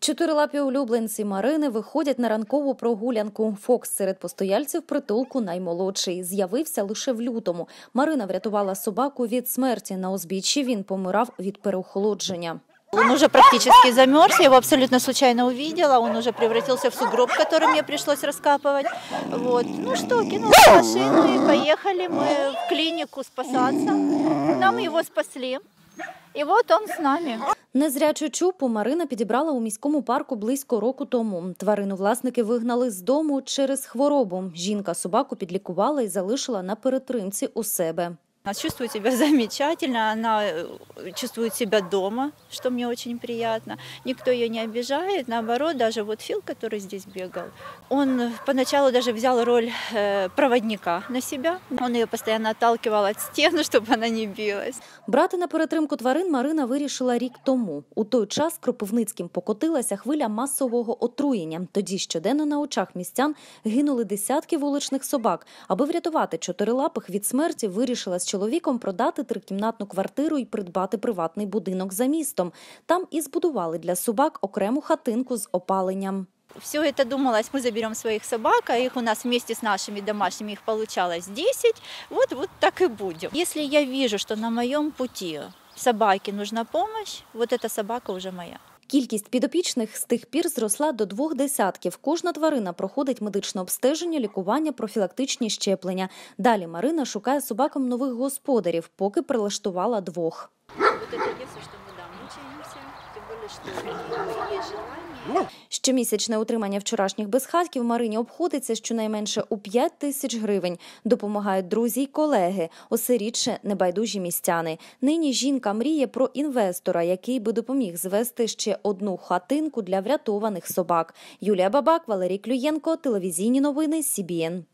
Чотирилапі улюбленці Марини виходять на ранкову прогулянку. Фокс серед постояльців притулку наймолодший. З'явився лише в лютому. Марина врятувала собаку від смерті. На узбіччі він помирав від переохолодження. Он уже практически замерз, я его абсолютно случайно увидела, он уже превратился в сугроб, который мне пришлось раскапывать. Вот. Ну что, кинула в машину и поехали мы в клинику спасаться. Нам его спасли. И вот он с нами. Незрячу чупу Марина підібрала у міському парку близько року тому. Тварину власники вигнали з дому через хворобу. Жінка собаку підлікувала і залишила на перетримці у себе. Она чувствует себя замечательно, она э, чувствует себя дома, что мне очень приятно. Никто ее не обижает, наоборот, даже вот Фил, который здесь бегал, он поначалу даже взял роль э, проводника на себя. Он ее постоянно отталкивал от стены, чтобы она не билась. Брати на перетримку тварин Марина вирішила рік тому. У той час Кропивницьким покотилася хвиля масового отруєння. Тоді щоденно на очах містян гинули десятки вуличних собак. Аби врятувати чотирилапих від смерті, вирішила з чоловіком продати трикімнатну квартиру і придбати приватний будинок за містом. Там і збудували для собак окрему хатинку з опаленням. Все это думалось, мы заберем своих собак, а их у нас вместе с нашими домашними, их получалось 10, вот, вот так и будем. Если я вижу, что на моем пути собаке нужна помощь, вот эта собака уже моя. Кількість підопічних з тих пір зросла до двох десятків. Кожна тварина проходить медичне обстеження, лікування, профілактичні щеплення. Далі Марина шукає собакам нових господарів, поки прилаштувала двох. Вот это единственное, что мы, да, мучаемся, тем более, что есть желание. Щомісячне утримання вчорашніх безхатків Марині обходиться щонайменше у 5 тисяч гривень. Допомагають друзі й колеги, осирідше небайдужі містяни. Нині жінка мріє про інвестора, який би допоміг звести ще одну хатинку для врятованих собак. Юлія Бабак, Валерій Клюєнко, телевізійні новини СІБІН.